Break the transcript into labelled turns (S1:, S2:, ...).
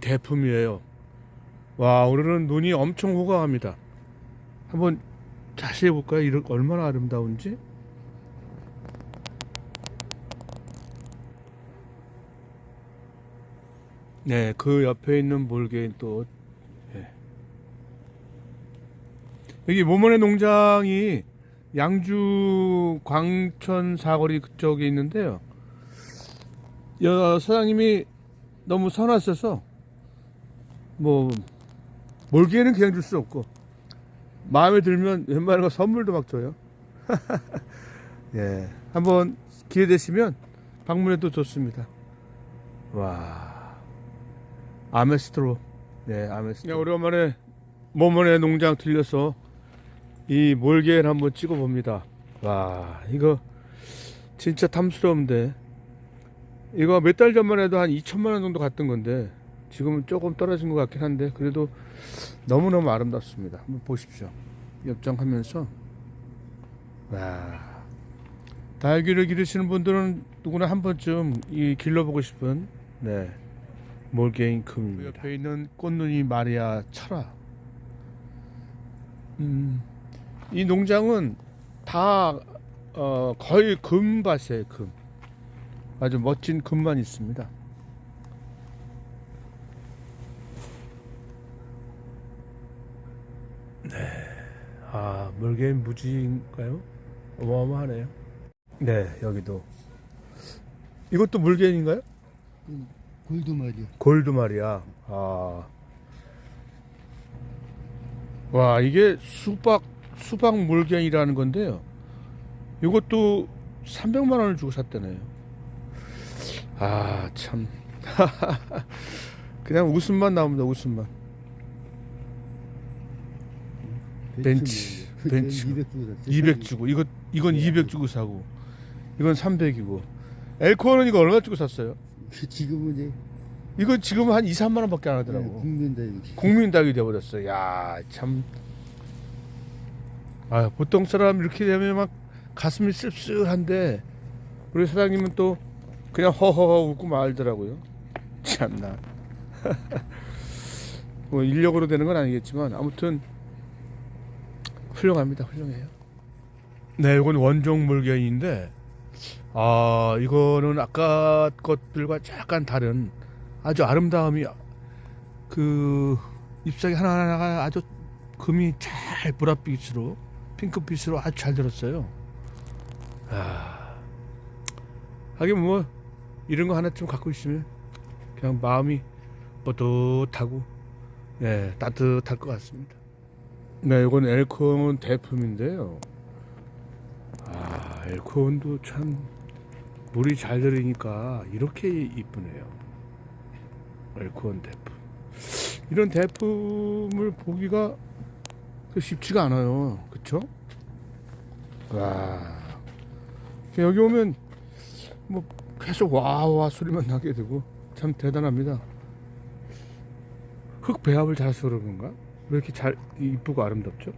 S1: 대품이에요. 와 오늘은 눈이 엄청 호강합니다. 한번 자세히 볼까요? 이렇게 얼마나 아름다운지. 네, 그 옆에 있는 몰개인 또 예. 여기 모모네 농장이 양주 광천 사거리 그쪽에 있는데요. 여 사장님이 너무 선하셔서 뭐 몰개는 그냥 줄 수 없고 마음에 들면 웬만한 거 선물도 막 줘요. 예, 한번 기회 되시면 방문해도 좋습니다. 와, 아메스트로, 네, 아메스트로. 오랜만에 모모네 농장 들려서 이 몰개를 한번 찍어봅니다. 와, 이거 진짜 탐스러운데 이거 몇 달 전만 해도 한 2천만 원 정도 갔던 건데 지금은 조금 떨어진 것 같긴 한데 그래도 너무너무 아름답습니다. 한번 보십시오. 엽장하면서 와 달기를 기르시는 분들은 누구나 한 번쯤 이 길러보고 싶은 네 몰개인 금입니다. 옆에 있는 꽃눈이 마리아 철아. 음, 이 농장은 다 어, 거의 금밭이에요 금. 아주 멋진 금만 있습니다. 네. 아, 물개인 무지인가요? 어마어마하네요. 네, 여기도. 이것도 물개인인가요?
S2: 골드 말이야.
S1: 골드 말이야. 아. 와, 이게 수박, 수박 물개이라는 건데요. 이것도 300만 원을 주고 샀다네요. 아, 참. 그냥 웃음만 나옵니다, 웃음만. 벤치, 벤치.
S2: 200 주고 샀지.
S1: 200 주고, 이거, 이건 200 주고 사고, 이건 300이고. 엘코어는 이거 얼마 주고 샀어요?
S2: 지금은 이제
S1: 이거 지금 한 2, 3만 원밖에 안
S2: 네,
S1: 하더라고.
S2: 국민다육.
S1: 국민닭이 돼 버렸어. 야, 참. 아, 보통 사람 이렇게 되면 막 가슴이 씁쓸한데, 우리 사장님은 또 그냥 허허허 웃고 말더라고요. 참나. 뭐 인력으로 되는 건 아니겠지만, 아무튼, 훌륭합니다. 훌륭해요. 네, 이건 원종 물견인데, 아, 이거는 아까 것들과 약간 다른 아주 아름다움이 그 잎사귀 하나하나가 아주 금이 잘 보랏빛으로 핑크빛으로 아주 잘 들었어요. 아, 하긴 뭐 이런 거 하나쯤 갖고 있으면 그냥 마음이 뿌듯하고 예 따뜻할 것 같습니다. 네, 이건 엘콘 대품인데요. 아, 엘콘도 참 물이 잘 들으니까 이렇게 이쁘네요. 엘콘 대품. 이런 대품을 보기가 그 쉽지가 않아요. 그쵸? 와. 여기 오면 뭐 계속 와와 소리만 나게 되고 참 대단합니다. 흙 배합을 잘해서 그런 건가? 왜 이렇게 잘 이쁘고 아름답죠?